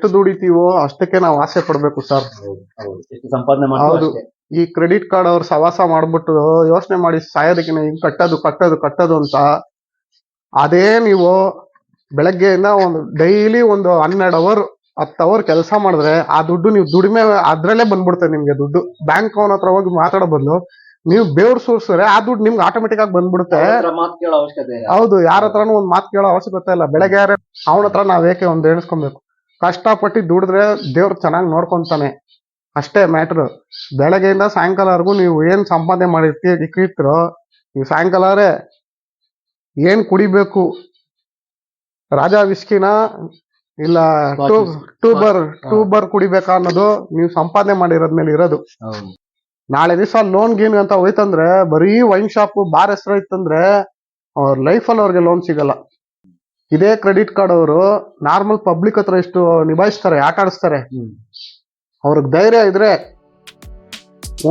ಎಷ್ಟು ದುಡಿತೀವೋ ಅಷ್ಟಕ್ಕೆ ನಾವು ಆಸೆ ಪಡ್ಬೇಕು ಸರ್. ಸಂಪಾದನೆ ಹೌದು. ಈ ಕ್ರೆಡಿಟ್ ಕಾರ್ಡ್ ಅವ್ರು ಸವಾಸ ಮಾಡ್ಬಿಟ್ಟು ಯೋಚನೆ ಮಾಡಿ ಸಾಯೋದಕ್ಕಿಂತ ಹಿಂಗ್ ಕಟ್ಟೋದು ಕಟ್ಟೋದು ಕಟ್ಟೋದು ಅಂತ ಅದೇ ನೀವು ಬೆಳಗ್ಗೆಯಿಂದ ಒಂದು ಡೈಲಿ ಒಂದು ಹನ್ನೆರಡು ಅವರ್ ಹತ್ತು ಅವರ್ ಕೆಲಸ ಮಾಡಿದ್ರೆ ಆ ದುಡ್ಡು ನೀವು ದುಡಿಮೆ ಅದ್ರಲ್ಲೇ ಬಂದ್ಬಿಡ್ತದೆ ನಿಮ್ಗೆ ದುಡ್ಡು. ಬ್ಯಾಂಕ್ ಅವನ ಹತ್ರ ಹೋಗಿ ಮಾತಾಡೋ ಬದಲು ನೀವು ಬೇವ್ರು ಸೂರ್ಸಿದ್ರೆ ಆ ದುಡ್ಡು ನಿಮ್ಗೆ ಆಟೋಮೆಟಿಕ್ ಆಗಿ ಬಂದ್ಬಿಡುತ್ತೆ. ಮಾತು ಕೇಳೋ ಅವಶ್ಯಕತೆ ಇಲ್ಲ. ಹೌದು ಯಾರ ಹತ್ರನೂ ಒಂದ್ ಮಾತು ಕೇಳೋ ಅವಶ್ಯಕತೆ ಇಲ್ಲ. ಬೆಳಗ್ಗೆ ಯಾರೇ ಅವನ ಹತ್ರ ನಾವ್ ಏಕೆ ಒಂದ್ ಎಣಿಸ್ಕೊಬೇಕು? ಕಷ್ಟಪಟ್ಟು ದುಡಿದ್ರೆ ದೇವ್ರು ಚೆನ್ನಾಗಿ ನೋಡ್ಕೊಂತಾನೆ. ಅಷ್ಟೇ ಮ್ಯಾಟ್ರ್ ಬೆಳಗ್ಗೆಯಿಂದ ಸಾಯಂಕಾಲವರೆಗೂ ನೀವು ಏನ್ ಸಂಪಾದನೆ ಮಾಡಿರ್ತೀವಿ ಇಟ್ಟಿರ್ತೀರೋ ನೀವು ಸಾಯಂಕಾಲವರೆ ಏನ್ ಕುಡಿಬೇಕು? ರಾಜಾ ವಿಸ್ಕಿನ ಇಲ್ಲ ಟೂ ಟೂಬರ್ ಟೂಬರ್ ಕುಡಿಬೇಕಾ ಅನ್ನೋದು ನೀವು ಸಂಪಾದನೆ ಮಾಡಿರೋದ್ಮೇಲೆ ಇರೋದು. ನಾಳೆ ದಿವಸ ಲೋನ್ ಗೀನ್ ಅಂತ ಹೋಯ್ತಂದ್ರೆ ಬರೀ ವೈನ್ ಶಾಪ್ ಬಾರ್ ಹೆಸರು ಇತ್ತಂದ್ರೆ ಅವ್ರ ಲೈಫಲ್ಲಿ ಅವ್ರಿಗೆ ಲೋನ್ ಸಿಗಲ್ಲ. ಇದೇ ಕ್ರೆಡಿಟ್ ಕಾರ್ಡ್ ಅವರು ನಾರ್ಮಲ್ ಪಬ್ಲಿಕ್ ಹತ್ರ ಎಷ್ಟು ನಿಭಾಯಿಸ್ತಾರೆ ಆಟ ಆಡಿಸ್ತಾರೆ ಅವ್ರಿಗೆ ಧೈರ್ಯ ಇದ್ರೆ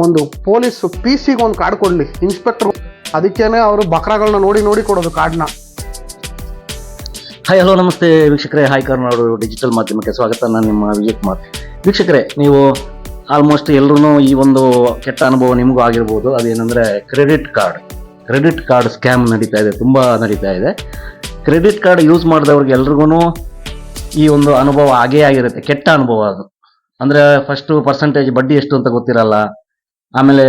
ಒಂದು ಪೊಲೀಸ್ ಪಿ ಸಿಗೆ ಒಂದು ಕಾರ್ಡ್ ಕೊಡ್ಲಿ. ಇನ್ಸ್ಪೆಕ್ಟರ್ ಅದಕ್ಕೇನೆ ಅವರು ಬಕ್ರಾಗಳನ್ನ ನೋಡಿ ನೋಡಿ ಕೊಡೋದು ಕಾರ್ಡ್ನ ಹಾಯ್ ಹಲೋ ನಮಸ್ತೆ ವೀಕ್ಷಕರೇ. ಹಾಯ್ ಕರ್ನಾಡು ಡಿಜಿಟಲ್ ಮಾಧ್ಯಮಕ್ಕೆ ಸ್ವಾಗತ. ನಾನು ನಿಮ್ಮ ವಿಜಯ್ ಕುಮಾರ್. ವೀಕ್ಷಕರೇ ನೀವು ಆಲ್ಮೋಸ್ಟ್ ಎಲ್ಲರೂ ಈ ಒಂದು ಕೆಟ್ಟ ಅನುಭವ ನಿಮಗೂ ಆಗಿರ್ಬೋದು. ಅದೇನೆಂದರೆ credit card credit card scam ನಡೀತಾ ಇದೆ ತುಂಬ ನಡೀತಾ ಇದೆ. ಕ್ರೆಡಿಟ್ ಕಾರ್ಡ್ ಯೂಸ್ ಮಾಡಿದವ್ರಿಗೆ ಎಲ್ರಿಗೂ ಈ ಒಂದು ಅನುಭವ ಆಗೇ ಆಗಿರುತ್ತೆ. ಕೆಟ್ಟ ಅನುಭವ ಅದು. ಅಂದರೆ ಫಸ್ಟು ಪರ್ಸೆಂಟೇಜ್ ಬಡ್ಡಿ ಎಷ್ಟು ಅಂತ ಗೊತ್ತಿರಲ್ಲ. ಆಮೇಲೆ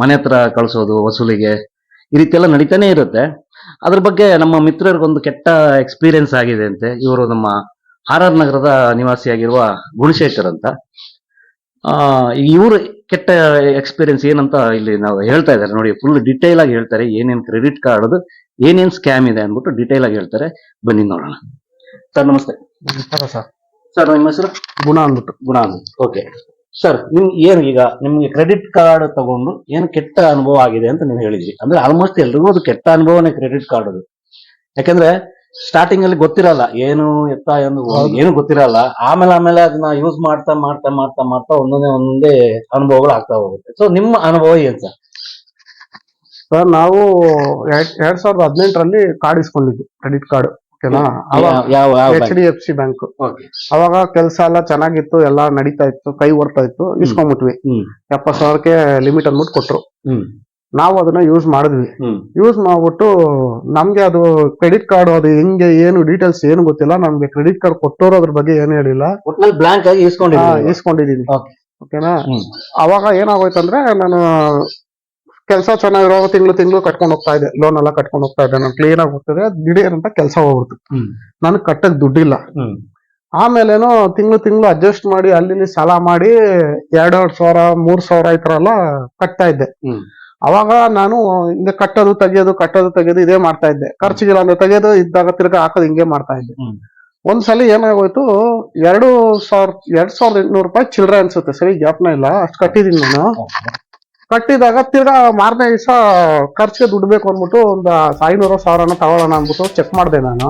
ಮನೆ ಹತ್ರ ಕಳಿಸೋದು, ವಸೂಲಿಗೆ ಈ ರೀತಿ ಎಲ್ಲ ನಡೀತಾನೆ ಇರುತ್ತೆ. ಅದ್ರ ಬಗ್ಗೆ ನಮ್ಮ ಮಿತ್ರರಿಗೊಂದು ಕೆಟ್ಟ ಎಕ್ಸ್ಪೀರಿಯನ್ಸ್ ಆಗಿದೆ ಅಂತೆ. ಇವರು ನಮ್ಮ ಆರ್ ಆರ್ ನಗರದ ನಿವಾಸಿಯಾಗಿರುವ ಗುಣಶೇಖರ್ ಅಂತ. ಇವರು ಕೆಟ್ಟ ಎಕ್ಸ್ಪೀರಿಯನ್ಸ್ ಏನಂತ ಇಲ್ಲಿ ನಾವು ಹೇಳ್ತಾ ಇದ್ದಾರೆ. ನೋಡಿ ಫುಲ್ ಡಿಟೇಲ್ ಆಗಿ ಹೇಳ್ತಾರೆ. ಏನೇನು ಕ್ರೆಡಿಟ್ ಕಾರ್ಡ್ ಏನೇನ್ ಸ್ಕ್ಯಾಮ್ ಇದೆ ಅಂದ್ಬಿಟ್ಟು ಡೀಟೇಲ್ ಆಗಿ ಹೇಳ್ತಾರೆ. ಬನ್ನಿ ನೋಡೋಣ. ಸರ್ ನಮಸ್ತೆ. ಸರ್. ಸರ್ ನಿಮ್ಮ ಹೆಸರು? ಗುಣ ಅಂದ್ಬಿಟ್ಟು. ಗುಣ ಅಂದ್ಬಿಟ್ಟು. ಓಕೆ ಸರ್ ನಿಮ್ ಏನು ಈಗ ನಿಮ್ಗೆ ಕ್ರೆಡಿಟ್ ಕಾರ್ಡ್ ತಗೊಂಡು ಏನು ಕೆಟ್ಟ ಅನುಭವ ಆಗಿದೆ ಅಂತ ನೀವು ಹೇಳಿದ್ರಿ. ಅಂದ್ರೆ ಆಲ್ಮೋಸ್ಟ್ ಎಲ್ರಿಗೂ ಅದು ಕೆಟ್ಟ ಅನುಭವನೇ ಕ್ರೆಡಿಟ್ ಕಾರ್ಡ್ ಅದು. ಯಾಕಂದ್ರೆ ಸ್ಟಾರ್ಟಿಂಗ್ ಅಲ್ಲಿ ಗೊತ್ತಿರಲ್ಲ ಏನು ಎತ್ತ ಎಂದು ಹೌದು. ಏನು ಗೊತ್ತಿರಲ್ಲ. ಆಮೇಲೆ ಆಮೇಲೆ ಅದನ್ನ ಯೂಸ್ ಮಾಡ್ತಾ ಮಾಡ್ತಾ ಮಾಡ್ತಾ ಮಾಡ್ತಾ ಒಂದೊಂದೇ ಒಂದೊಂದೇ ಅನುಭವಗಳು ಆಗ್ತಾ ಹೋಗುತ್ತೆ. ಸೊ ನಿಮ್ಮ ಅನುಭವ ಏನ್ ಸರ್ ಸರ್ ನಾವು ಎರಡ್ ಸಾವಿರದ ಹದಿನೆಂಟರಲ್ಲಿ ಕಾರ್ಡ್ ಇಸ್ಕೊಂಡಿದ್ವಿ ಕ್ರೆಡಿಟ್ ಕಾರ್ಡ್ ಓಕೆನಾ? ಅವಾಗ H D F C bank ಅವಾಗ ಕೆಲಸ ಎಲ್ಲ ಚೆನ್ನಾಗಿತ್ತು ಎಲ್ಲ ನಡೀತಾ ಇತ್ತು ಕೈ ಓಡ್ತಾ ಇತ್ತು ಇಸ್ಕೊಂಡ್ಬಿಟ್ವಿ. ಎಪ್ಪತ್ ಸಾವಿರಕ್ಕೆ ಲಿಮಿಟ್ ಅನ್ಬಿಟ್ಟು ಕೊಟ್ರು. ನಾವು ಅದನ್ನ ಯೂಸ್ ಮಾಡಿದ್ವಿ. ಯೂಸ್ ಮಾಡ್ಬಿಟ್ಟು ನಮ್ಗೆ ಅದು ಕ್ರೆಡಿಟ್ ಕಾರ್ಡ್ ಅದು ಹೆಂಗೆ ಏನು ಡೀಟೇಲ್ಸ್ ಏನು ಗೊತ್ತಿಲ್ಲ ನಮ್ಗೆ ಕ್ರೆಡಿಟ್ ಕಾರ್ಡ್ ಕೊಟ್ಟೋರು ಅದ್ರ ಬಗ್ಗೆ ಏನು ಹೇಳಿಲ್ಲ. ಬ್ಲಾಂಕ್ ಆಗಿ ಇಸ್ಕೊಂಡಿದ್ದೀನಿ. ಓಕೆನಾ? ಅವಾಗ ಏನಾಗೋಯ್ತಂದ್ರೆ ನಾನು ಕೆಲಸ ಚೆನ್ನಾಗಿರೋ ತಿಂಗಳು ತಿಂಗಳು ಕಟ್ಕೊಂಡು ಹೋಗ್ತಾ ಇದೆ. ಲೋನ್ ಎಲ್ಲ ಕಟ್ಕೊಂಡು ಹೋಗ್ತಾ ಇದೆ. ನಾನು ಕ್ಲೀನ್ ಆಗಿ ಹೋಗ್ತದೆ. ದಿಢೀರ್ ಅಂತ ಕೆಲಸ ಹೋಗ್ಬಿಡ್ತು. ನನಗೆ ಕಟ್ಟಕ್ ದುಡ್ಡಿಲ್ಲ. ಆಮೇಲೆನೋ ತಿಂಗಳು ತಿಂಗಳು ಅಡ್ಜಸ್ಟ್ ಮಾಡಿ ಅಲ್ಲಿ ಸಾಲ ಮಾಡಿ ಎರಡೆರಡು ಸಾವಿರ ಮೂರ್ ಸಾವಿರ ಈ ತರ ಎಲ್ಲ ಕಟ್ತಾ ಇದ್ದೆ. ಅವಾಗ ನಾನು ಹಿಂಗೆ ಕಟ್ಟೋದು ತೆಗಿಯೋದು ಕಟ್ಟೋದು ತೆಗಿಯೋದು ಇದೇ ಮಾಡ್ತಾ ಇದ್ದೆ. ಖರ್ಚಿಗಿಲ್ಲ ಅಂದ್ರೆ ತೆಗಿಯೋದು ಇದ್ದಾಗ ತಿರ್ಗಾ ಹಾಕೋದು ಹಿಂಗೆ ಮಾಡ್ತಾ ಇದ್ದೆ. ಒಂದ್ಸಲ ಒಂದ್ಸಲಿ ಏನಾಗೋಯ್ತು ಎರಡು ಸಾವಿರ ಎರಡ್ ಸಾವಿರದ ಎಂಟ್ನೂರು ರೂಪಾಯಿ ಚಿಲ್ಲರೆ ಅನ್ಸುತ್ತೆ. ಸರಿ ಜ್ಞಾಪನ ಇಲ್ಲ. ಅಷ್ಟು ಕಟ್ಟಿದೀನಿ ನಾನು. ಕಟ್ಟಿದಾಗ ತಿರ್ಗಾ ಮಾರನೇ ದಿವಸ ಖರ್ಚಿಗೆ ದುಡ್ಡು ಬೇಕು ಅಂದ್ಬಿಟ್ಟು ಒಂದು ಐನೂರು ಸಾವಿರನ ತಗೊಳ್ಳೋಣ ಅಂದ್ಬಿಟ್ಟು ಚೆಕ್ ಮಾಡಿದೆ ನಾನು.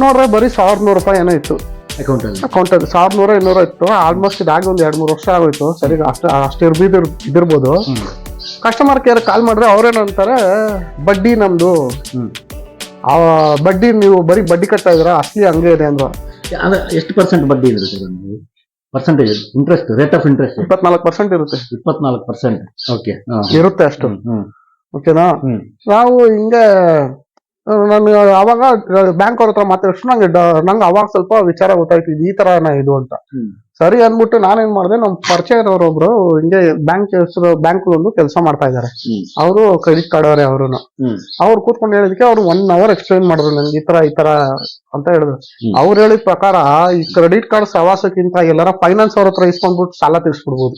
ನೋಡ್ರೆ ಬರೀ ಸಾವಿರದ ನೂರು ರೂಪಾಯಿ ಏನೋ ಇತ್ತು. ಅಕೌಂಟ್ ಅಕೌಂಟ್ ಸಾವಿರದ ನೂರ ಇನ್ನೂರ ಇತ್ತು. ಆಲ್ಮೋಸ್ಟ್ ಇದಾಗಿ ಒಂದು ಎರಡು ಮೂರು ವರ್ಷ ಆಗೋಯ್ತು. ಸರಿ ಅಷ್ಟು ಅಷ್ಟು ಇರ್ಬಿದ್ರು ಇದಿರ್ಬೋದು ಕಸ್ಟಮರ್ ಕೇರ್ ಕಾಲ್ ಮಾಡಿದ್ರೆ ಅವ್ರೇನಂತಾರೆ ಬಡ್ಡಿ ನಮ್ಮದು ಬಡ್ಡಿ ನೀವು ಬರೀ ಬಡ್ಡಿ ಕಟ್ತಾ ಇದ್ರ ಅಷ್ಟೇ ಹಂಗೆ ಇದೆ ಅಂದ್ರೆ. ಅದ ಎಷ್ಟು ಪರ್ಸೆಂಟ್ ಬಡ್ಡಿ ಇದೆ sir percentage interest rate of interest ಇಪ್ಪತ್ನಾಲ್ಕು ಪರ್ಸೆಂಟ್ ಇರುತ್ತೆ. ಇಪ್ಪತ್ನಾಲ್ಕು ಪರ್ಸೆಂಟ್ ಓಕೆ ಇರುತ್ತೆ ಅಷ್ಟು. ಹ್ಮ್ ಓಕೆನಾ ಹ್ಮ್. ನಾವು ಹಿಂಗೆ ನಾನು ಅವಾಗ ಬ್ಯಾಂಕ್ ಅವ್ರ ಹತ್ರ ಮಾತಾಡಿಷ್ಟು ನಂಗೆ ನಂಗೆ ಅವಾಗ ಸ್ವಲ್ಪ ವಿಚಾರ ಗೊತ್ತಾಯ್ತು ಇದು ಈ ತರ ಇದು ಅಂತ. ಸರಿ ಅಂದ್ಬಿಟ್ಟು ನಾನೇನ್ ಮಾಡಿದೆ ನಮ್ ಪರಿಚಯ ಇರೋರು ಒಬ್ರು ಹಿಂಗೆ ಬ್ಯಾಂಕ್ ಹೆಸರು ಬ್ಯಾಂಕ್ ಒಂದು ಕೆಲಸ ಮಾಡ್ತಾ ಇದ್ದಾರೆ ಹ್ಮ್. ಅವರು ಕ್ರೆಡಿಟ್ ಕಾರ್ಡ್ ಅವರೇ ಅವರು ಅವ್ರು ಕೂತ್ಕೊಂಡು ಹೇಳಿದಕ್ಕೆ ಅವ್ರು ಒನ್ ಅವರ್ ಎಕ್ಸ್ಪ್ಲೈನ್ ಮಾಡಿದ್ರು ನಂಗೆ ಈ ತರ ಈ ತರ ಅಂತ ಹೇಳಿದ್ರು. ಅವ್ರು ಹೇಳಿದ ಪ್ರಕಾರ ಈ ಕ್ರೆಡಿಟ್ ಕಾರ್ಡ್ ಸವಾಸಕ್ಕಿಂತ ಎಲ್ಲಾರ ಫೈನಾನ್ಸ್ ಅವ್ರ ಹತ್ರ ಇಸ್ಕೊಂಡ್ಬಿಟ್ಟು ಸಾಲ ತೀರ್ಸ್ಬಿಡ್ಬೋದು.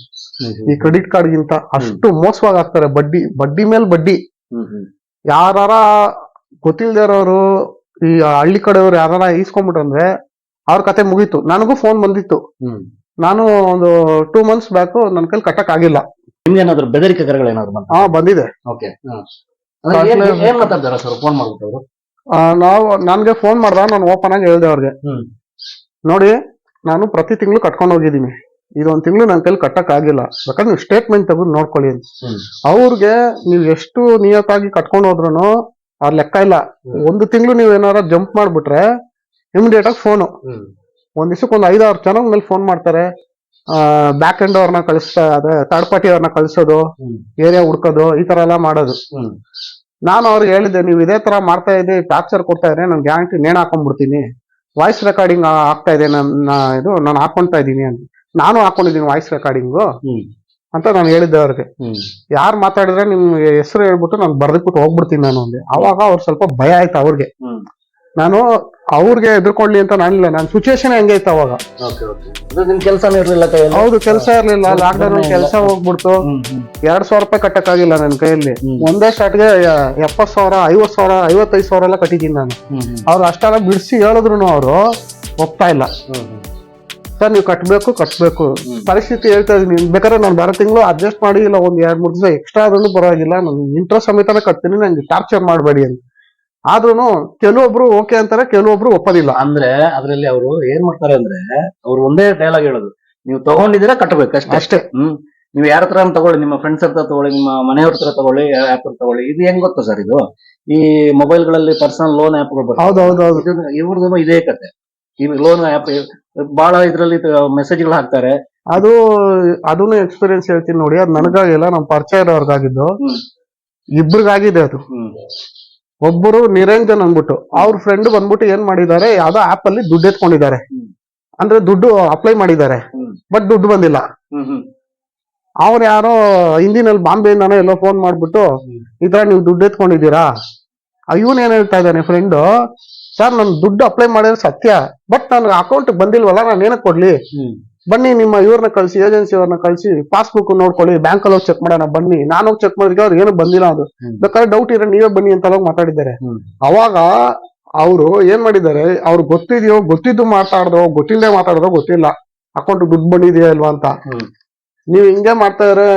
ಈ ಕ್ರೆಡಿಟ್ ಕಾರ್ಡ್ ಗಿಂತ ಅಷ್ಟು ಮೋಸವಾಗಿ ಆಗ್ತಾರೆ ಬಡ್ಡಿ ಬಡ್ಡಿ ಮೇಲೆ ಬಡ್ಡಿ. ಹ್ಮ್ ಹ್ಮ್ ಯಾರಾರ ಗೊತ್ತಿಲ್ದೇ ಇರೋರು ಈ ಹಳ್ಳಿ ಕಡೆಯವ್ರು ಯಾರಾರ ಈಸ್ಕೊಂಡ್ಬಿಟ್ರಂದ್ರೆ ಅವ್ರ ಕತೆ ಮುಗೀತು. ನನಗೂ ಫೋನ್ ಬಂದಿತ್ತು. ನಾನು ಒಂದು ಟೂ ಮಂತ್ಸ್ ಬ್ಯಾಕ್ ನನ್ನ ಕೈಲಿ ಕಟ್ಟಕ್ ಆಗಿಲ್ಲ. ನಿಮ್ಗೇನಾದ್ರು ಬೆದರಿಕೆ ಕರೆಗಳು ಏನಾದ್ರು ಬಂತ? ಹಾ ಬಂದಿದೆ. ಓಕೆ ಏನ್ ಮಾತಾಡ್ತಾರ ಸರ್? ಫೋನ್ ಮಾಡ್ಬಿಟ್ಟು ಅವರು ಆ, ನಾವು ನನ್ಗೆ ಫೋನ್ ಮಾಡ್ದ ನಾನು ಓಪನ್ ಆಗಿ ಹೇಳ್ದೆ ಅವ್ರಿಗೆ. ಹ್ಮ್. ನೋಡಿ ನಾನು ಪ್ರತಿ ತಿಂಗಳು ಕಟ್ಕೊಂಡು ಹೋಗಿದ್ದೀನಿ. ಇದೊಂದ್ ತಿಂಗಳು ನನ್ನ ಕೈಲಿ ಕಟ್ಟಕ್ ಆಗಿಲ್ಲ. ಯಾಕಂದ್ರೆ ನೀವು ಸ್ಟೇಟ್ಮೆಂಟ್ ತೆಗೆದು ನೋಡ್ಕೊಳ್ಳಿ ಅಂತ. ಹ್ಮ್. ಅವ್ರಿಗೆ ನೀವು ಎಷ್ಟು ನಿಯತ್ತಾಗಿ ಕಟ್ಕೊಂಡು ಹೋದ್ರು ಆ ಲೆಕ್ಕ ಇಲ್ಲ. ಒಂದು ತಿಂಗಳು ನೀವು ಏನಾರ ಜಂಪ್ ಮಾಡ್ಬಿಟ್ರೆ ಇಮಿಡಿಯೇಟ್ ಆಗಿ ಫೋನು ಒಂದ್ ದಿವಸಕ್ಕೆ ಒಂದು ಐದಾರು ಜನ ಮೇಲೆ ಫೋನ್ ಮಾಡ್ತಾರೆ. ಬ್ಯಾಕ್ ಎಂಡ್ ಅವ್ರನ್ನ ಕಳಿಸ್ತಾ ಅದೇ ಥರ್ಡ್ ಪಾರ್ಟಿ ಅವ್ರನ್ನ ಕಳಿಸೋದು ಏರಿಯಾ ಹುಡ್ಕೋದು ಈ ತರ ಎಲ್ಲ ಮಾಡೋದು. ನಾನು ಅವ್ರಿಗೆ ಹೇಳಿದ್ದೆ ನೀವು ಇದೇ ತರ ಮಾಡ್ತಾ ಇದ್ದೆ ಟಾರ್ಚರ್ ಕೊಡ್ತಾ ಇದ್ರೆ ನಾನು ಗ್ಯಾರಂಟಿ ನೇಣ ಹಾಕೊಂಡ್ಬಿಡ್ತೀನಿ. ವಾಯ್ಸ್ ರೆಕಾರ್ಡಿಂಗ್ ಆಗ್ತಾ ಇದೆ ನನ್ನ ಇದು ನಾನು ಹಾಕೊಂತ ಇದ್ದೀನಿ ಅಂತ. ನಾನು ಹಾಕೊಂಡಿದ್ದೀನಿ ವಾಯ್ಸ್ ರೆಕಾರ್ಡಿಂಗು ಅಂತ ನಾನು ಹೇಳಿದ್ದೆ ಅವ್ರಿಗೆ. ಯಾರು ಮಾತಾಡಿದ್ರೆ ನಿಮ್ಗೆ ಹೆಸರು ಹೇಳ್ಬಿಟ್ಟು ನಾನು ಬರ್ದಿಟ್ಬಿಟ್ಟು ಹೋಗ್ಬಿಡ್ತೀನಿ ನಾನು ಅಂದೆ. ಅವಾಗ ಅವ್ರು ಸ್ವಲ್ಪ ಭಯ ಆಯ್ತು ಅವ್ರಿಗೆ. ನಾನು ಅವ್ರಿಗೆ ಎದುರ್ಕೊಳ್ಳಿ ಅಂತ ನಾನಿಲ್ಲ ನನ್ನ ಸಿಚುವೇಶನ್ ಹೆಂಗೆ ಇತ್ತು ಅವಾಗ. ನಿಮ್ ಕೆಲಸನೇ ಇರ್ಲಿಲ್ಲ ಕೈಯಲ್ಲಿ? ಹೌದು ಕೆಲಸ ಇರ್ಲಿಲ್ಲ. ಲಾಕ್ಡೌನ್. ಕೆಲಸ ಹೋಗ್ಬಿಡ್ತು. ಎರಡ್ ಸಾವಿರ ರೂಪಾಯಿ ಕಟ್ಟಕ್ಕಾಗಿಲ್ಲ ನನ್ನ ಕೈಯಲ್ಲಿ. ಒಂದೇ ಶಾಟ್ಗೆ ಎಪ್ಪತ್ ಸಾವಿರ ಐವತ್ ಸಾವಿರ ಐವತ್ತೈದು ಸಾವಿರ ಎಲ್ಲ ಕಟ್ಟಿದ್ದೀನಿ ನಾನು. ಅವ್ರು ಅಷ್ಟೆಲ್ಲ ಬಿಡಿಸಿ ಹೇಳಿದ್ರು ಅವರು ಒಪ್ತಾ ಇಲ್ಲ. ಸರ್ ನೀವು ಕಟ್ಬೇಕು ಕಟ್ಬೇಕು. ಪರಿಸ್ಥಿತಿ ಹೇಳ್ತಾ ಇದ್ದೀನಿ. ಬೇಕಾದ್ರೆ ನಾನು ಬರೋ ತಿಂಗಳು ಅಡ್ಜಸ್ಟ್ ಮಾಡಿ ಇಲ್ಲ ಒಂದ್ ಎರಡ್ ಮೂರ್ ದಿವಸ ಎಕ್ಸ್ಟ್ರಾ ಆದ್ರೂ ಪರವಾಗಿಲ್ಲ. ನಾನು ಇಂಟ್ರೆಸ್ಟ್ ಸಮೇತನೇ ಕಟ್ತೀನಿ ನಂಗೆ ಟಾರ್ಚರ್ ಮಾಡಬೇಡಿ ಅಂತ. ಆದ್ರೂ ಕೆಲವೊಬ್ರು ಓಕೆ ಅಂತಾರೆ ಕೆಲವೊಬ್ರು ಒಪ್ಪೋದಿಲ್ಲ. ಅಂದ್ರೆ ಅದ್ರಲ್ಲಿ ಅವರು ಏನ್ ಮಾಡ್ತಾರೆ ಅಂದ್ರೆ ಅವ್ರು ಒಂದೇ ಡೈಲಾಗ್ ಹೇಳೋದು. ನೀವು ತಗೊಂಡಿದ್ದೀರಾ ಕಟ್ಟಬೇಕು ಅಷ್ಟೇ. ಅಷ್ಟೇ. ಹ್ಮ್. ನೀವು ಯಾರ ಹತ್ರ ತಗೊಳ್ಳಿ ನಿಮ್ಮ ಫ್ರೆಂಡ್ಸ್ ಹತ್ರ ತಗೊಳ್ಳಿ ನಿಮ್ಮ ಮನೆಯವ್ರ ಹತ್ರ ತಗೊಳ್ಳಿ ಯಾರ ಹತ್ರ ತಗೊಳ್ಳಿ ಇದು ಹೆಂಗ್ ಗೊತ್ತ ಸರ್ ಇದು? ಈ ಮೊಬೈಲ್ಗಳಲ್ಲಿ ಪರ್ಸನಲ್ ಲೋನ್ ಆ್ಯಪ್ಗಳು ಹೌದು ಹೌದು ಹೌದು ಇವ್ರದ್ದು ಇದೇ ಕತೆ. ಈ ಲೋನ್ ಆಪ್ ಬಹಳ ಇದ್ರಲ್ಲಿ ಮೆಸೇಜ್ಗಳು ಹಾಕ್ತಾರೆ. ಅದು ಅದನ್ನು ಎಕ್ಸ್ಪೀರಿಯನ್ಸ್ ಹೇಳ್ತೀನಿ ನೋಡಿ ಅದು ನನಗಾಗಿಲ್ಲ ನಮ್ಮ ಪರಿಚಯ ಇರೋರ್ಗಾಗಿದ್ದು. ಇಬ್ರಿಗಾಗಿದೆ ಅದು. ಒಬ್ಬರು ನಿರಂಜನ್ ಅಂದ್ಬಿಟ್ಟು ಅವ್ರ ಫ್ರೆಂಡ್ ಬಂದ್ಬಿಟ್ಟು ಏನ್ ಮಾಡಿದ್ದಾರೆ ಯಾವ್ದೋ ಆಪ್ ಅಲ್ಲಿ ದುಡ್ಡು ಎತ್ಕೊಂಡಿದ್ದಾರೆ. ಅಂದ್ರೆ ದುಡ್ಡು ಅಪ್ಲೈ ಮಾಡಿದ್ದಾರೆ. ಬಟ್ ದುಡ್ಡು ಬಂದಿಲ್ಲ. ಅವ್ರು ಯಾರೋ ಹಿಂದಿನಲ್ಲಿ ಬಾಂಬೆಯಿಂದಾನೋ ಎಲ್ಲೋ ಫೋನ್ ಮಾಡ್ಬಿಟ್ಟು. ಈ ತರ ನೀವು ದುಡ್ಡು ಎತ್ಕೊಂಡಿದ್ದೀರಾ? ಇವನ್ ಏನ್ ಹೇಳ್ತಾ ಇದ್ದಾನೆ ಫ್ರೆಂಡ್ ಸರ್ ನನ್ ದುಡ್ಡು ಅಪ್ಲೈ ಮಾಡಿದ್ರೆ ಸತ್ಯ ಬಟ್ ನನ್ ಅಕೌಂಟ್ ಬಂದಿಲ್ವಲ್ಲ ನಾನು ಏನಕ್ಕೆ ಕೊಡ್ಲಿ? ಬನ್ನಿ ನಿಮ್ಮ ಇವ್ರನ್ನ ಕಳಿಸಿ ಏಜೆನ್ಸಿ ಅವ್ರನ್ನ ಕಳಿಸಿ ಪಾಸ್ಬುಕ್ ನೋಡ್ಕೊಳ್ಳಿ ಬ್ಯಾಂಕ್ ಅಲ್ಲಿ ಹೋಗಿ ಚೆಕ್ ಮಾಡೋಣ ಬನ್ನಿ. ನಾನು ಹೋಗಿ ಚೆಕ್ ಮಾಡಿದ್ರೆ ಅವ್ರು ಏನು ಬಂದಿಲ್ಲ ಅದು. ಬೇಕಾದ್ರೆ ಡೌಟ್ ಇದ್ರೆ ನೀವೇ ಬನ್ನಿ ಅಂತ ಹೋಗಿ ಮಾತಾಡಿದ್ದಾರೆ. ಅವಾಗ ಅವರು ಏನ್ ಮಾಡಿದ್ದಾರೆ ಅವ್ರು ಗೊತ್ತಿದೆಯೋ ಗೊತ್ತಿದ್ದು ಮಾತಾಡ್ದೋ ಗೊತ್ತಿಲ್ಲದೆ ಮಾತಾಡ್ದೋ ಗೊತ್ತಿಲ್ಲ. ಅಕೌಂಟ್ ದುಡ್ಡು ಬಂದಿದೆಯಾ ಇಲ್ವಾ ಅಂತ. ನೀವು ಹಿಂಗೆ ಮಾಡ್ತಾ ಇದ್ರೆ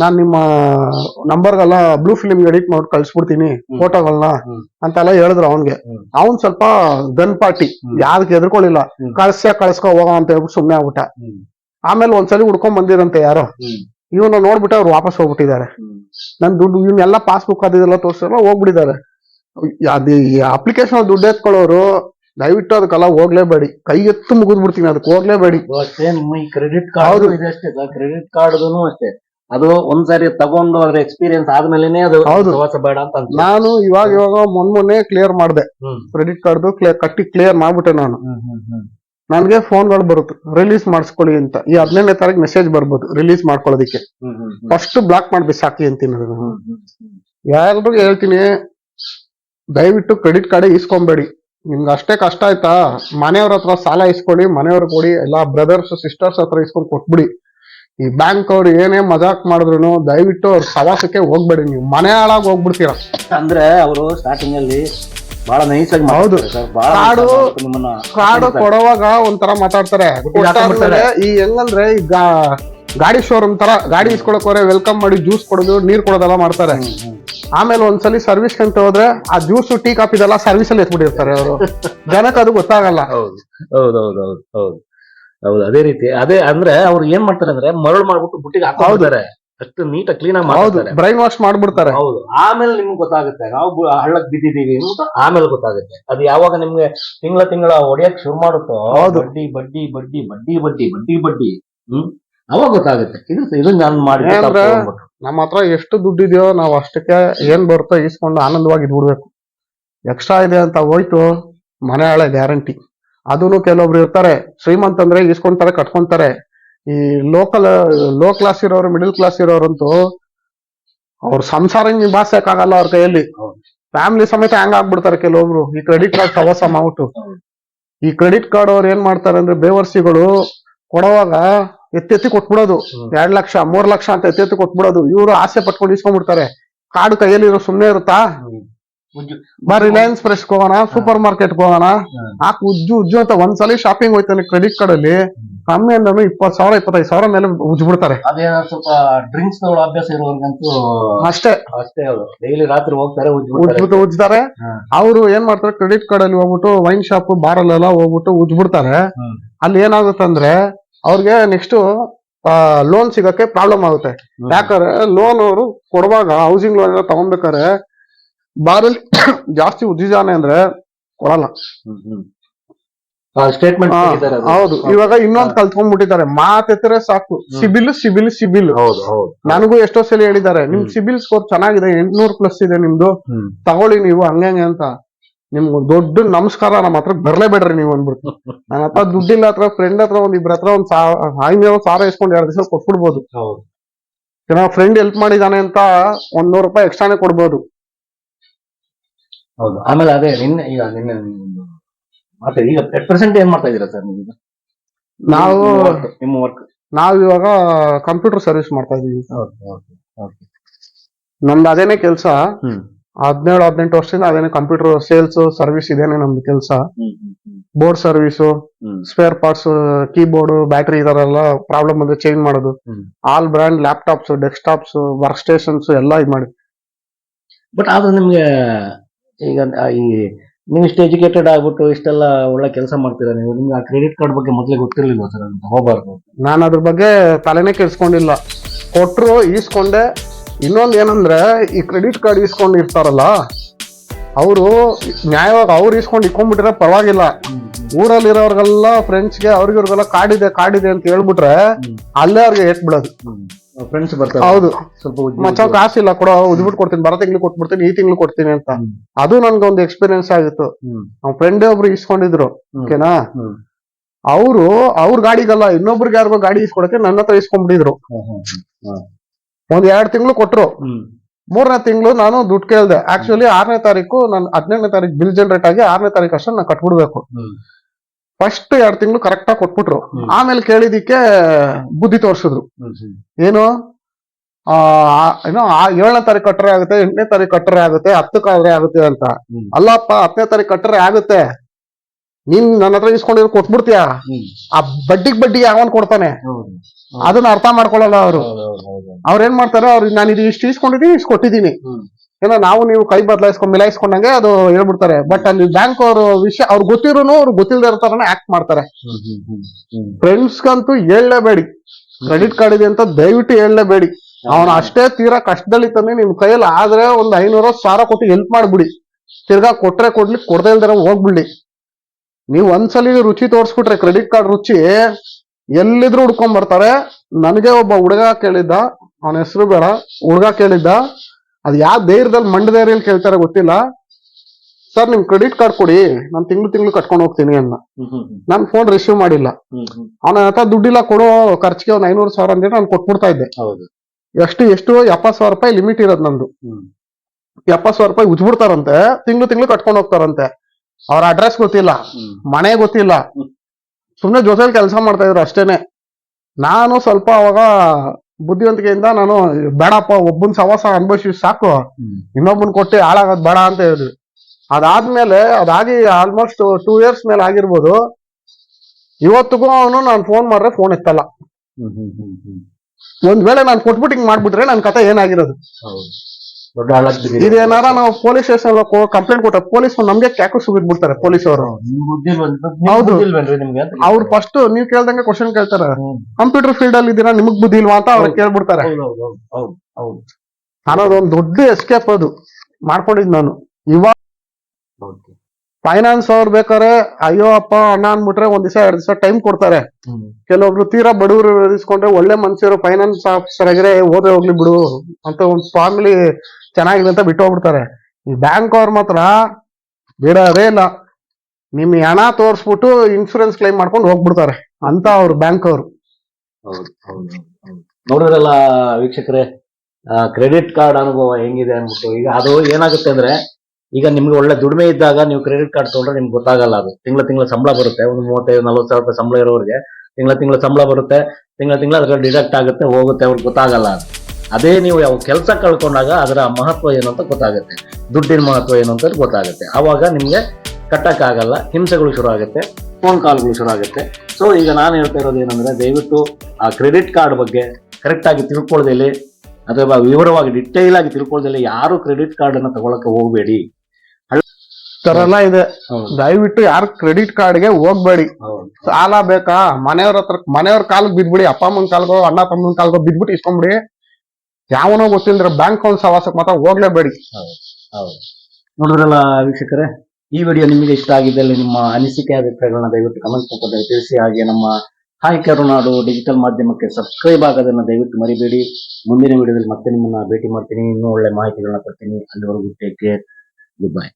ನಾನ್ ನಿಮ್ಮ ನಂಬರ್ಗೆಲ್ಲ ಬ್ಲೂ ಫಿಲ್ಮ್ ಎಡಿಟ್ ಮಾಡಿ ಕಳ್ಸ್ಬಿಡ್ತೀನಿ. ಫೋಟೋಗಳನ್ನ ಅಂತ ಅಂತೆಲ್ಲ ಹೇಳಿದ್ರು ಅವನ್ಗೆ. ಅವನ್ ಸ್ವಲ್ಪ ಗನ್ ಪಾರ್ಟಿ. ಯಾವ್ದಕ್ಕೆ ಎದ್ಕೊಳ್ಳಿಲ್ಲ ಕಳ್ಸ್ಯ ಕಳ್ಸ್ಕೊ ಹೋಗ ಅಂತ ಹೇಳ್ಬಿಟ್ಟು ಸುಮ್ನೆ ಆಗ್ಬಿಟ್ಟ. ಆಮೇಲೆ ಒಂದ್ಸಲಿ ಹುಡ್ಕೊಂಡ್ ಬಂದಿರಂತೆ ಯಾರೋ. ಇವನ್ನ ನೋಡ್ಬಿಟ್ಟು ಅವ್ರು ವಾಪಸ್ ಹೋಗ್ಬಿಟ್ಟಿದ್ದಾರೆ. ನನ್ ದುಡ್ಡು ಇವನ್ನೆಲ್ಲ ಪಾಸ್ಬುಕ್ ಅದಿದೆಲ್ಲ ತೋರ್ಸಿಲ್ಲ ಹೋಗ್ಬಿಟ್ಟಿದ್ದಾರೆ ಅದು ಅಪ್ಲಿಕೇಶನ್ ದುಡ್ಡು ಎತ್ಕೊಳ್ಳೋರು ದಯವಿಟ್ಟು ಅದಕ್ಕೆಲ್ಲ ಹೋಗ್ಲೇಬೇಡಿ ಕೈ ಎತ್ತು ಮುಗಿದ್ ಬಿಡ್ತೀನಿ ಅದಕ್ಕೆ ಹೋಗ್ಲೇಬೇಡಿ ಈ ಕ್ರೆಡಿಟ್. ಕಾರ್ಡ್ ಇದೆ ಅಷ್ಟೇ ಕ್ರೆಡಿಟ್ ಕಾರ್ಡ್ ಅಷ್ಟೇ ಅದು ಒಂದ್ಸಾರಿ ತಗೊಂಡು ಅದ್ರ ಎಕ್ಸ್ಪೀರಿಯನ್ಸ್ ಆದ್ಮೇಲೆನೆ ಅದು ಹೌದು. ಪ್ರವಾಸ ಬೇಡ ಅಂತ ಅನ್ಸುತ್ತೆ. ನಾನು ಇವಾಗ ಇವಾಗ ಮೊನ್ ಮೊನ್ನೆ ಕ್ಲಿಯರ್ ಮಾಡಿದೆ ಹ್ಮ್. ಕ್ರೆಡಿಟ್ ಕಾರ್ಡ್ ಕ್ಲಿಯರ್ ಕಟ್ಟಿ ಕ್ಲಿಯರ್ ಮಾಡ್ಬಿಟ್ಟೆ ನಾನು ಹ್ಮ್ ಹ್ಮ್ ಹ್ಮ್ ನನ್ಗೆ ಫೋನ್ಗಳು ಬರುತ್ತೆ ರಿಲೀಸ್ ಮಾಡಿಸ್ಕೊಳ್ಳಿ ಅಂತ ಈ ಹದಿನೈದನೇ ತಾರೀಕು ಮೆಸೇಜ್ ಬರ್ಬೋದು ರಿಲೀಸ್ ಮಾಡ್ಕೊಳ್ಳೋದಕ್ಕೆ ಹ್ಮ್ ಹ್ಮ್ ಹ್ಮ್ ಫಸ್ಟ್ ಬ್ಲಾಕ್ ಮಾಡ್ಬೇಕು ಸಾಕಿ ಅಂತೀನಿ ಅದನ್ನ. ಹ್ಮ್ ಹ್ಮ್ ಹ್ಮ್. ಯಾರಿಗೂ ಹೇಳ್ತೀನಿ ದಯವಿಟ್ಟು ಕ್ರೆಡಿಟ್ ಕಾರ್ಡ್ ಇಸ್ಕೊಂಬೇಡಿ ನಿಮ್ಗೆ ಅಷ್ಟೇ ಕಷ್ಟ ಆಯ್ತಾ ಮನೆಯವ್ರ ಹತ್ರ ಸಾಲ ಇಸ್ಕೊಳ್ಳಿ ಮನೆಯವ್ರ ಕೊಡಿ ಎಲ್ಲ ಬ್ರದರ್ಸ್ ಸಿಸ್ಟರ್ಸ್ ಹತ್ರ ಇಸ್ಕೊಂಡು ಕೊಟ್ಬಿಡಿ ಈ ಬ್ಯಾಂಕ್ ಅವ್ರು ಏನೇ ಮಜಾಕ್ ಮಾಡಿದ್ರು ದಯವಿಟ್ಟು ಅವ್ರ ಸವಾಸಕ್ಕೆ ಹೋಗ್ಬೇಡಿ ನೀವು ಮನೆ ಹಾಳಾಗಿ ಹೋಗ್ಬಿಡ್ತೀರಾ ಅಂದ್ರೆ ಅವರು ಸ್ಟಾರ್ಟಿಂಗ್ ಅಲ್ಲಿ ಬಹಳ ನೈಸ್ ಆಗಿ ಹೌದು. ಕಾಡು ಕಾಡು ಬಹಳ ಕಾರ್ಡು- nice ಆಗಿ ಮಾಡ್ಬಿಟ್ಟು ನಿಮ್ಮನ್ನ ಕಾರ್ಡ್ ಕೊಡುವಾಗ ಒಂಥರ ಮಾತಾಡ್ತಾರೆ. ಈ ಹೆಂಗಂದ್ರೆ ಈ ಗಾ- ಗಾಡಿ ಶೋರೂಮ್ ತರ ಗಾಡಿ ಇಸ್ಕೊಳಕ್ ಹೋದ್ರೆ ವೆಲ್ಕಮ್ ಮಾಡಿ ಜ್ಯೂಸ್ ಕೊಡೋದು ನೀರ್ ಕೊಡೋದೆಲ್ಲ ಮಾಡ್ತಾರೆ. ಆಮೇಲೆ ಒಂದ್ಸಲಿ ಸರ್ವಿಸ್ ಅಂತ ಹೋದ್ರೆ ಆ ಜ್ಯೂಸ್ ಟೀ ಕಾಫಿ ಇದೆಲ್ಲ ಸರ್ವಿಸ್ ಅಲ್ಲಿ ಎತ್ಬಿಟ್ಟಿರ್ತಾರೆ ಅವರು. ಜನಕ್ಕೆ ಅದು ಗೊತ್ತಾಗಲ್ಲ. ಹೌದು. ಹೌದು ಹೌದು ಹೌದು ಅದೇ ರೀತಿ. ಅದೇ ಅಂದ್ರೆ ಅವ್ರು ಏನ್ ಮಾಡ್ತಾರೆ ಅಂದ್ರೆ ಮರಳು ಮಾಡ್ಬಿಟ್ಟು ಬುಟ್ಟಿಗೆ ಹಾಕೋದಾರೆ ಅಷ್ಟು ನೀಟಾಗಿ ಕ್ಲೀನ್ ಆಗಿ ಮಾಡ್ತಾರೆ ಬ್ರೈನ್ ವಾಶ್ ಮಾಡ್ಬಿಡ್ತಾರೆ. ಹೌದು. ಆಮೇಲೆ ನಿಮ್ಗೆ ಗೊತ್ತಾಗುತ್ತೆ ನಾವು ಹಳ್ಳಕ್ ಬಿದ್ದಿದೀವಿ ಅಂತ ಆಮೇಲೆ ಗೊತ್ತಾಗುತ್ತೆ. ಅದು ಯಾವಾಗ ನಿಮ್ಗೆ ತಿಂಗಳ ತಿಂಗಳ ಹೊಡಿಯಕ್ ಶುರು ಮಾಡುತ್ತೋ. ಬಡ್ಡಿ ಬಡ್ಡಿ ಬಡ್ಡಿ ಬಡ್ಡಿ ಬಡ್ಡಿ ಬಡ್ಡಿ ಬಡ್ಡಿ. ಹ್ಮ್? ಅವಾಗ ಗೊತ್ತಾಗುತ್ತೆ ಇದು ಇದು ನಾನು ಮಾಡಿ ಏನ್ರೆ? ನಮ್ಮ ಹತ್ರ ಎಷ್ಟು ದುಡ್ಡಿದೆಯೋ ನಾವು ಅಷ್ಟಕ್ಕೆ ಏನ್ ಬರುತ್ತೋ ಇಸ್ಕೊಂಡು ಆನಂದವಾಗಿ ಇದ್ಬಿಡ್ಬೇಕು ಎಕ್ಸ್ಟ್ರಾ ಇದೆ ಅಂತ ಹೋಯ್ತು ಮನೆ ಹಳೆ ಗ್ಯಾರಂಟಿ ಅದನ್ನು ಕೆಲವೊಬ್ರು ಇರ್ತಾರೆ ಶ್ರೀಮಂತ ಅಂದ್ರೆ ಇಸ್ಕೊಂತಾರೆ ಕಟ್ಕೊಂತಾರೆ ಈ ಲೋಕಲ್ ಲೋ ಕ್ಲಾಸ್ ಇರೋರು ಮಿಡಲ್ ಕ್ಲಾಸ್ ಇರೋರಂತೂ ಅವ್ರ ಸಂಸಾರ ನಿಭಾಯಿಸಕ್ಕಾಗಲ್ಲ ಅವ್ರ ಕೈಯಲ್ಲಿ ಹೌದು. ಫ್ಯಾಮಿಲಿ ಸಮೇತ ಹ್ಯಾಂಗ್ ಆಗ್ಬಿಡ್ತಾರೆ ಕೆಲವೊಬ್ರು ಈ ಕ್ರೆಡಿಟ್ ಕಾರ್ಡ್ ಸವಾಸ ಮಾಡ್ಬಿಟ್ಟು. ಈ ಕ್ರೆಡಿಟ್ ಕಾರ್ಡ್ ಅವ್ರು ಏನ್ ಮಾಡ್ತಾರೆ ಅಂದ್ರೆ ಬೇವರ್ಸಿಗಳು ಕೊಡುವಾಗ ಎತ್ತೆತ್ತಿ ಕೊಟ್ಬಿಡೋದು. ಎರಡ್ ಲಕ್ಷ ಮೂರ್ ಲಕ್ಷ ಅಂತ ಎತ್ತೆತ್ತಿ ಕೊಟ್ಬಿಡೋದು. ಇವರು ಆಸೆ ಪಟ್ಕೊಂಡು ಇಸ್ಕೊಂಡ್ಬಿಡ್ತಾರೆ. ಕಾಡು ಕೈಯಲ್ಲಿ ಇರೋ ಸುಮ್ನೆ ಇರುತ್ತಾ? ಬಾ ರಿಲಯನ್ಸ್ ಫ್ರೆಶ್ ಹೋಗೋಣ ಸೂಪರ್ ಮಾರ್ಕೆಟ್ ಹೋಗೋಣ. ಆ ಉಜ್ಜು ಉಜ್ಜು ಅಂತ ಒಂದ್ಸಲಿ ಶಾಪಿಂಗ್ ಹೋಯ್ತಾನೆ ಕ್ರೆಡಿಟ್ ಕಾರ್ಡ್ ಅಲ್ಲಿ. ಕಮ್ಮಿ ಅಂದ್ರೆ ಇಪ್ಪತ್ ಸಾವಿರ ಇಪ್ಪತ್ತೈದು ಸಾವಿರ ಮೇಲೆ ಉಜ್ಬಿಡ್ತಾರೆ ಸ್ವಲ್ಪ ಡ್ರಿಂಕ್ಸ್ ಅಭ್ಯಾಸ ಅಷ್ಟೇ. ಅಷ್ಟೇ ಅವರು ಡೈಲಿ ರಾತ್ರಿ ಹೋಗ್ತಾರೆ ಉಜ್ಬಿಟ್ಟು ಉಜ್ತಾರೆ. ಅವರು ಏನ್ ಮಾಡ್ತಾರೆ ಕ್ರೆಡಿಟ್ ಕಾರ್ಡ್ ಅಲ್ಲಿ ಹೋಗ್ಬಿಟ್ಟು ವೈನ್ ಶಾಪ್ ಬಾರ್ ಅಲ್ಲೆಲ್ಲ ಹೋಗ್ಬಿಟ್ಟು ಉಜ್ಬಿಡ್ತಾರೆ ಅಲ್ಲಿ ಏನಾಗುತ್ತೆ ಅಂದ್ರೆ ಅವ್ರಿಗೆ ನೆಕ್ಸ್ಟ್ ಲೋನ್ ಸಿಗಕ್ಕೆ ಪ್ರಾಬ್ಲಮ್ ಆಗುತ್ತೆ. ಯಾಕಂದ್ರೆ ಲೋನ್ ಅವರು ಕೊಡುವಾಗ ಹೌಸಿಂಗ್ ಲೋನ್ ಎಲ್ಲ ತಗೊಬೇಕಾರೆ ಬಾರಲ್ಲಿ ಜಾಸ್ತಿ ಉದ್ದಿಜಾನೆ ಅಂದ್ರೆ ಕೊಡಲ್ಲ. ಸ್ಟೇಟ್ಮೆಂಟ್ ಹೌದು. ಇವಾಗ ಇನ್ನೊಂದ್ ಕಲ್ತ್ಕೊಂಡ್ಬಿಟ್ಟಿದ್ದಾರೆ. ಮಾತೆತ್ತರೆ ಸಾಕು. ಸಿಬಿಲ್ ಸಿಬಿಲ್ ಸಿಬಿಲ್. ನನಗೂ ಎಷ್ಟೋ ಸಲ ಹೇಳಿದ್ದಾರೆ ನಿಮ್ ಸಿಬಿಲ್ ಸ್ಕೋರ್ ಚೆನ್ನಾಗಿದೆ ಎಂಟ್ನೂರ್ ಪ್ಲಸ್ ಇದೆ ನಿಮ್ದು. ತಗೊಳ್ಳಿ ನೀವು ಹಂಗೆ ಅಂತ. ನಿಮ್ಗೆ ದೊಡ್ಡ ನಮಸ್ಕಾರ ನಮ್ಮ ಹತ್ರ ಬರ್ಲೇಬೇಡ್ರಿ ನೀವು ಅಂದ್ಬಿಟ್ಟು. ನನ್ನ ಹತ್ರ ದುಡ್ಡಿಲ್ಲ ಹತ್ರ ಫ್ರೆಂಡ್ ಹತ್ರ ಒಂದ್ ಇಬ್ರ ಹತ್ರ ಒಂದ್ ಸಾವಿರ ಸಾರ ಇಸ್ಕೊಂಡು ಎರಡು ದಿವಸ ಕೊಟ್ಬಿಡ್ಬೋದು. ಏನೋ ಫ್ರೆಂಡ್ ಹೆಲ್ಪ್ ಮಾಡಿದಾನೆ ಅಂತ ಒಂದ್ ನೂರು ರೂಪಾಯಿ ಎಕ್ಸ್ಟ್ರಾನೇ ಕೊಡ್ಬೋದು. ಹೌದು. ಆಮೇಲೆ ಅದೇ ನಿನ್ನೆ ಈಗ ನಿನ್ನೆ ಮತ್ತೆ ಈಗ ಎಟ್ ಪ್ರೆಸೆಂಟ್ ಏನ್ ಮಾಡ್ತಾ ಇದೀರಾ ಸರ್ ನೀವು ನಾವು ನಿಮ್ಮ ವರ್ಕ್ ನಾವ್ ಇವಾಗ ಕಂಪ್ಯೂಟರ್ ಸರ್ವಿಸ್ ಮಾಡ್ತಾ ಇದೀವಿ. ನಮ್ದು ಅದೇನೆ ಕೆಲಸ ಹದಿನೇಳು ಹದಿನೆಂಟು ವರ್ಷದಿಂದ ಅದೇನೆ ಕಂಪ್ಯೂಟರ್ ಸೇಲ್ಸ್ ಸರ್ವಿಸ್ ಇದೇನೆ ನಮ್ದು ಕೆಲಸ. Board service spare parts keyboard battery ಇದರೆಲ್ಲ problem ಬಂದ್ರೆ ಚೇಂಜ್ ಮಾಡೋದು. All brand laptops desktops work stations ಎಲ್ಲ ಇದು ಮಾಡಿ. ಬಟ್ ಆದ್ರೆ ನಿಮ್ಗೆ ಈಗ ಈ ನೀವು ಇಷ್ಟು ಎಜುಕೇಟೆಡ್ ಆಗ್ಬಿಟ್ಟು ಇಷ್ಟೆಲ್ಲ ಒಳ್ಳೆ ಕೆಲಸ ಮಾಡ್ತೀರಾ ನೀವು? ನಿಮ್ಗೆ ಆ ಕ್ರೆಡಿಟ್ ಕಾರ್ಡ್ ಬಗ್ಗೆ ಮೊದಲೇ ಗೊತ್ತಿರಲಿಲ್ಲ ಸರ್? ಅಂತ ಹೋಗ್ಬಾರ್ದು ನಾನು ಅದ್ರ ಬಗ್ಗೆ ತಲೆನೇ ಕೆಡ್ಸ್ಕೊಂಡಿಲ್ಲ. ಕೊಟ್ರು ಈಸ್ಕೊಂಡೆ ಇನ್ನೊಂದ್ ಏನಂದ್ರೆ ಈ ಕ್ರೆಡಿಟ್ ಕಾರ್ಡ್ ಇಸ್ಕೊಂಡಿರ್ತಾರಲ್ಲ ಅವರು ನ್ಯಾಯವಾಗಿ ಅವ್ರು ಇಸ್ಕೊಂಡು ಇಕ್ಕೊಂಡ್ಬಿಟ್ರೆ ಪರವಾಗಿಲ್ಲ. ಊರಲ್ಲಿರೋರ್ಗೆಲ್ಲ ಫ್ರೆಂಡ್ಸ್ಗೆ ಅವ್ರಿಗೆಲ್ಲ ಕಾರ್ಡ್ ಇದೆ ಕಾರ್ಡ್ ಇದೆ ಅಂತ ಹೇಳ್ಬಿಟ್ರೆ. ಅಲ್ಲೇ ಅವ್ರಿಗೆ ಏಟ್ಬಿಡೋದು ಫ್ರೆಂಡ್ಸ್ ಬರ್ತಾರೆ. ಹೌದು. ಸ್ವಲ್ಪ ಮಚ್ಚ. ಕಾಸಿಲ್ಲ ಕೊಡೋ ಉದ್ಬಿಟ್ಟು ಕೊಡ್ತೀನಿ ಬರ ತಿಂಗ್ಳು ಕೊಟ್ಬಿಡ್ತೀನಿ ಈ ತಿಂಗ್ಳು ಕೊಡ್ತೀನಿ ಅಂತ. ಅದು ನನ್ಗೆ ಒಂದು ಎಕ್ಸ್ಪೀರಿಯನ್ಸ್ ಆಗಿತ್ತು. ನಮ್ಮ ಫ್ರೆಂಡ್ ಒಬ್ರು ಇಸ್ಕೊಂಡಿದ್ರು ಓಕೆನಾ? ಅವರು ಅವ್ರ ಗಾಡಿಗಲ್ಲ ಇನ್ನೊಬ್ರಿಗೆ ಯಾರಿಗೋ ಗಾಡಿ ಇಸ್ಕೊಡಕ್ಕೆ ನನ್ನ ಹತ್ರ ಇಸ್ಕೊಂಡ್ಬಿಟ್ಟಿದ್ರು. ಒಂದ್ ಎರಡ್ ತಿಂಗಳು ಕೊಟ್ರು. ಮೂರನೇ ತಿಂಗಳು ನಾನು ದುಡ್ಡು ಕೇಳ್ದೆ. ಆಕ್ಚುಲಿ ಆರನೇ ತಾರೀಕು ನಾನು ಹದಿನೆಂಟನೇ ತಾರೀಕು ಬಿಲ್ ಜನರೇಟ್ ಆಗಿ ಆರನೇ ತಾರೀಕು ಅಷ್ಟೇ ನಾನು ಕಟ್ಬಿಡ್ಬೇಕು. ಫಸ್ಟ್ ಎರಡ್ ತಿಂಗಳು ಕರೆಕ್ಟ್ ಆಗಿ ಕೊಟ್ಬಿಟ್ರು. ಆಮೇಲೆ ಕೇಳಿದಿಕ್ಕೆ ಬುದ್ಧಿ ತೋರ್ಸಿದ್ರು. ಏನು? ಆ ಏನೋ ಆ ಏಳನೇ ತಾರೀಕು ಕಟ್ಟರೆ ಆಗುತ್ತೆ ಎಂಟನೇ ತಾರೀಕು ಕಟ್ಟರೆ ಆಗುತ್ತೆ ಹತ್ತಕ್ಕಾದ್ರೆ ಆಗುತ್ತೆ ಅಂತ. ಅಲ್ಲಪ್ಪ ಹತ್ತನೇ ತಾರೀಕು ಕಟ್ಟರೆ ಆಗುತ್ತೆ. ನೀನ್ ನನ್ನ ಹತ್ರ ಇಸ್ಕೊಂಡಿರೋ ಕೊಟ್ಬಿಡ್ತೀಯ? ಆ ಬಡ್ಡಿಗ್ ಬಡ್ಡಿ ಯಾವನ್ ಕೊಡ್ತಾನೆ? ಅದನ್ನ ಅರ್ಥ ಮಾಡ್ಕೊಳ್ಳಲ್ಲ ಅವರು. ಅವ್ರೇನ್ ಮಾಡ್ತಾರೆ ಅವ್ರು ನಾನು ಇದು ಇಷ್ಟು ಇಸ್ಕೊಂಡಿದ್ದೀನಿ ಇಷ್ಟು ಕೊಟ್ಟಿದ್ದೀನಿ ಏನೋ ನಾವು ನೀವು ಕೈ ಬದಲಾಯಿಸ್ಕೊಂಡ್ ಮಿಲಾಯಿಸ್ಕೊಂಡಂಗೆ ಅದು ಹೇಳ್ಬಿಡ್ತಾರೆ. ಬಟ್ ಅಲ್ಲಿ ಬ್ಯಾಂಕ್ ಅವರು ವಿಷಯ ಅವ್ರು ಗೊತ್ತಿರೋನು ಅವ್ರು ಗೊತ್ತಿಲ್ಲದೆ ಇರ್ತಾರನೆ ಆಕ್ಟ್ ಮಾಡ್ತಾರೆ. ಫ್ರೆಂಡ್ಸ್ಗಂತೂ ಹೇಳಲೇಬೇಡಿ. ಕ್ರೆಡಿಟ್ ಕಾರ್ಡ್ ಇದೆ ಅಂತ ದಯವಿಟ್ಟು ಹೇಳಲೇಬೇಡಿ. ಅವನ ಅಷ್ಟೇ ತೀರಾ ಕಷ್ಟದಲ್ಲಿ ತಾನೆ ನಿಮ್ ಕೈಯಲ್ಲಿ ಆದ್ರೆ ಒಂದ್ ಐನೂರ ಸಾವಿರ ಕೊಟ್ಟು ಹೆಲ್ಪ್ ಮಾಡ್ಬಿಡಿ. ತಿರ್ಗಾ ಕೊಟ್ರೆ ಕೊಡ್ಲಿ ಕೊಡದೇ ಇಲ್ದಿರ ಹೋಗ್ಬಿಡಿ ನೀವು ಒಂದ್ಸಲಿ ರುಚಿ ತೋರಿಸ್ಬಿಟ್ರೆ ಕ್ರೆಡಿಟ್ ಕಾರ್ಡ್ ರುಚಿ ಎಲ್ಲಿದ್ರು ಹುಡ್ಕೊಂಡ್ ಬರ್ತಾರೆ. ನನಗೆ ಒಬ್ಬ ಹುಡುಗ ಕೇಳಿದ್ದ ಅವನ ಹೆಸರು ಬೇಡ ಹುಡುಗ ಕೇಳಿದ್ದ. ಅದ್ ಯಾವ ಧೈರ್ಯದಲ್ಲಿ ಮಂಡ ಧೈರ್ಯಲ್ಲಿ ಕೇಳ್ತಾರೆ ಗೊತ್ತಿಲ್ಲ. ಸರ್ ನಿಮ್ ಕ್ರೆಡಿಟ್ ಕಾರ್ಡ್ ಕೊಡಿ ನಾನು ತಿಂಗಳು ತಿಂಗಳು ಕಟ್ಕೊಂಡು ಹೋಗ್ತೀನಿ ಅನ್ನ. ನಾನು ಫೋನ್ ರಿಸೀವ್ ಮಾಡಿಲ್ಲ. ಅವನ ಹತ್ರ ದುಡ್ಡಿಲ್ಲ ಕೊಡೋ ಖರ್ಚಿಗೆ ಒಂದ್ ಐನೂರು ಸಾವಿರ ಅಂದ್ರೆ ನಾನು ಕೊಟ್ಬಿಡ್ತಾ ಇದ್ದೆ. ಎಷ್ಟು ಎಷ್ಟು? ಎಪ್ಪತ್ ಸಾವಿರ ರೂಪಾಯಿ ಲಿಮಿಟ್ ಇರೋದು ನಂದು. ಎಪ್ಪತ್ ಸಾವಿರ ರೂಪಾಯಿ ಉಜ್ಬಿಡ್ತಾರಂತೆ ತಿಂಗಳು ತಿಂಗಳು ಕಟ್ಕೊಂಡು ಹೋಗ್ತಾರಂತೆ. ಅವ್ರ ಅಡ್ರೆಸ್ ಗೊತ್ತಿಲ್ಲ. ಮನೆ ಗೊತ್ತಿಲ್ಲ. ಸುಮ್ಮನೆ ಸುಮ್ನೆ ಜೊತೆಲಿ ಕೆಲಸ ಮಾಡ್ತಾ ಇದ್ರು ಅಷ್ಟೇನೆ. ನಾನು ಸ್ವಲ್ಪ ಅವಾಗ ಬುದ್ಧಿವಂತಿಕೆಯಿಂದ ನಾನು ಬೇಡಪ್ಪ ಒಬ್ಬನ್ ಸವಾಸ ಅನುಭವಿಸಿ ಸಾಕು. ಇನ್ನೊಬ್ಬನ್ ಕೊಟ್ಟು ಹಾಳಾಗೋದ್ ಬೇಡ ಅಂತ ಹೇಳಿದ್ವಿ ಅದಾದ್ಮೇಲೆ ಅದಾಗಿ ಆಲ್ಮೋಸ್ಟ್ ಟೂ ಇಯರ್ಸ್ ಮೇಲೆ ಆಗಿರ್ಬೋದು ಇವತ್ತಿಗೂ ಅವನು ನಾನು ಫೋನ್ ಮಾಡ್ರೆ ಫೋನ್ ಎತ್ತಲ್ಲ. ಒಂದ್ ವೇಳೆ ನಾನು ಕೊಟ್ಬಿಟ್ಟು ಹಿಂಗ್ ಮಾಡ್ಬಿಟ್ರೆ ನನ್ನ ಕತೆ ಏನಾಗಿರೋದು? ಹೌದು. ದೊಡ್ಡ ಹಾಳಾಗ್ತಿದೆ ಇದೇನಾರ ನಾವು ಪೊಲೀಸ್ ಸ್ಟೇಷನ್ ಕಂಪ್ಲೇಂಟ್ ಕೊಟ್ಟ ಪೊಲೀಸ್ ನಮ್ಗೆ ಕ್ಯಾಕು ಸುಗಿದ್ಬಿಡ್ತಾರೆ ಪೊಲೀಸ್ ಅವರು. ಹೌದು. ನಿಮ್ಗೆ ಅವ್ರು ಫಸ್ಟ್ ನೀವ್ ಕೇಳ್ದಂಗೆ ಕ್ವಶನ್ ಕೇಳ್ತಾರೆ. ಕಂಪ್ಯೂಟರ್ ಫೀಲ್ಡ್ ಅಲ್ಲಿ ಇದೀರಾ ನಿಮಗ್ ಬುದ್ಧಿ ಇಲ್ವಾ ಅಂತ ಅವ್ರು. ಕೇಳ್ಬಿಡ್ತಾರೆ. ಅನ್ನೋದೊಂದು ದೊಡ್ಡ ಎಸ್ಕೇಪ್ ಅದು ಮಾಡ್ಕೊಂಡಿದ್ ನಾನು. ಇವಾಗ ಫೈನಾನ್ಸ್ ಅವ್ರು ಬೇಕಾದ್ರೆ ಅಯ್ಯೋ ಅಪ್ಪ ಅಣ್ಣ ಅನ್ಬಿಟ್ರೆ ಒಂದ್ ದಿವಸ ಎರಡ್ ದಿವಸ ಟೈಮ್ ಕೊಡ್ತಾರೆ. ಕೆಲವೊಬ್ರು ತೀರಾ ಬಡವರು ಇಸ್ಕೊಂಡ್ರೆ ಒಳ್ಳೆ ಮನ್ಸಿರೋ ಫೈನಾನ್ಸ್ ಆಫೀಸರ್ ಆಗಿದ್ರೆ ಹೋದ್ರೆ ಹೋಗ್ಲಿ ಬಿಡು. ಅಂತ ಒಂದ್ ಫ್ಯಾಮಿಲಿ ಚೆನ್ನಾಗಿದೆ ಅಂತ ಬಿಟ್ಟು ಹೋಗ್ಬಿಡ್ತಾರೆ. ಈ ಬ್ಯಾಂಕ್ ಅವ್ರ ಮಾತ್ರ ಬಿಡೋದೇ ಇಲ್ಲ. ನಿಮ್ ಹಣ ತೋರಿಸ್ಬಿಟ್ಟು ಇನ್ಶೂರೆನ್ಸ್ ಕ್ಲೈಮ್ ಮಾಡ್ಕೊಂಡು ಹೋಗ್ಬಿಡ್ತಾರೆ. ಅಂತ ಅವ್ರು ಬ್ಯಾಂಕ್ ಅವರು. ಹೌದು ಹೌದು ಹೌದು. ನೋಡಿದ್ರಲ್ಲ ವೀಕ್ಷಕರೇ ಕ್ರೆಡಿಟ್ ಕಾರ್ಡ್ ಅನುಭವ ಹೆಂಗಿದೆ ಅನ್ಬಿಟ್ಟು ಈಗ ಅದು ಏನಾಗುತ್ತೆ ಅಂದ್ರೆ ಈಗ ನಿಮ್ಗೆ ಒಳ್ಳೆ ದುಡಿಮೆ ಇದ್ದಾಗ ನೀವು ಕ್ರೆಡಿಟ್ ಕಾರ್ಡ್ ತೊಗೊಂಡ್ರೆ ನಿಮ್ಗೆ ಗೊತ್ತಾಗಲ್ಲ ಅದು. ತಿಂಗಳ ತಿಂಗಳ ಸಂಬಳ ಬರುತ್ತೆ. ಒಂದು ಮೂವತ್ತೈದು, ನಲ್ವತ್ತು ಸಾವಿರ ರೂಪಾಯಿ ಸಂಬಳ ಇರೋರಿಗೆ ತಿಂಗಳ ತಿಂಗಳ ಸಂಬಳ ಬರುತ್ತೆ. ತಿಂಗಳ ತಿಂಗಳ ಅದ್ರ ಡಿಡಕ್ಟ್ ಆಗುತ್ತೆ, ಹೋಗುತ್ತೆ, ಅವ್ರಿಗೆ ಗೊತ್ತಾಗಲ್ಲ ಅದು. ಅದೇ ನೀವು ಯಾವ ಕೆಲಸ ಕಳ್ಕೊಂಡಾಗ ಅದರ ಮಹತ್ವ ಏನು ಅಂತ ಗೊತ್ತಾಗುತ್ತೆ. ದುಡ್ಡಿನ ಮಹತ್ವ ಏನು ಅಂತ ಗೊತ್ತಾಗುತ್ತೆ. ಆವಾಗ ನಿಮಗೆ ಕಟ್ಟಕ್ಕಾಗಲ್ಲ, ಹಿಂಸೆಗಳು ಶುರು ಆಗುತ್ತೆ ಫೋನ್ ಕಾಲ್ಗಳು ಶುರು ಆಗುತ್ತೆ ಸೊ ಈಗ ನಾನು ಹೇಳ್ತಾ ಇರೋದು ಏನಂದ್ರೆ, ದಯವಿಟ್ಟು ಆ ಕ್ರೆಡಿಟ್ ಕಾರ್ಡ್ ಬಗ್ಗೆ ಕರೆಕ್ಟ್ ಆಗಿ ತಿಳ್ಕೊಳ್ಳೋದಿಲ್ಲ. ಅಥವಾ ವಿವರವಾಗಿ ಡಿಟೇಲ್ ಆಗಿ ತಿಳ್ಕೊಳ್ಳೋದಿಲ್ಲ. ಯಾರು ಕ್ರೆಡಿಟ್ ಕಾರ್ಡ್ ಅನ್ನ ತಗೊಳಕ್ಕೆ ಹೋಗಬೇಡಿ. ತರ ಎಲ್ಲ ಇದೆ ದಯವಿಟ್ಟು ಯಾರು ಕ್ರೆಡಿಟ್ ಕಾರ್ಡ್ಗೆ ಹೋಗ್ಬೇಡಿ. ಹೌದು. ಸಾಲ ಬೇಕಾ? ಮನೆಯವ್ರ ಹತ್ರ ಮನೆಯವ್ರ ಕಾಲಕ್ಕೆ ಬಿದ್ಬಿಡಿ. ಅಪ್ಪ ಅಮ್ಮನ ಕಾಲ್ಗೋ ಅಣ್ಣ ತಮ್ಮನ ಕಾಲ್ಗೋ ಬಿದ್ಬಿಟ್ಟು ಇಸ್ಕೊಂಬಿಡಿ. ಯಾವನೋ ಗೊತ್ತಿಲ್ದ್ರೆ ಬ್ಯಾಂಕ್ ಅಕೌಂಟ್ ಸವಾಸಕ್ ಮಾತ್ರ ಹೋಗ್ಲೇಬೇಡಿ. ಹೌದು. ನೋಡಿದ್ರಲ್ಲ ವೀಕ್ಷಕರೇ ಈ ವಿಡಿಯೋ ನಿಮಗೆ ಇಷ್ಟ ಆಗಿದ್ದಲ್ಲಿ ನಿಮ್ಮ ಅನಿಸಿಕೆ ಅಭಿಪ್ರಾಯಗಳನ್ನ ದಯವಿಟ್ಟು ಕಮೆಂಟ್ ಮುಖಾಂತರ ತಿಳಿಸಿ. ಹಾಗೆ ನಮ್ಮ ಹಾಯ್ ಕರುನಾಡು ಡಿಜಿಟಲ್ ಮಾಧ್ಯಮಕ್ಕೆ ಸಬ್ಸ್ಕ್ರೈಬ್ ಆಗೋದನ್ನ ದಯವಿಟ್ಟು ಮರಿಬೇಡಿ. ಮುಂದಿನ ವಿಡಿಯೋದಲ್ಲಿ ಮತ್ತೆ ನಿಮ್ಮನ್ನ ಭೇಟಿ ಮಾಡ್ತೀನಿ. ಇನ್ನೂ ಒಳ್ಳೆ ಮಾಹಿತಿಗಳನ್ನ ಕೊಡ್ತೀನಿ. ಅಲ್ಲಿವರೆಗೂ ಟೇಕ್ ಕೇರ್ ಗುಡ್ ಬೈ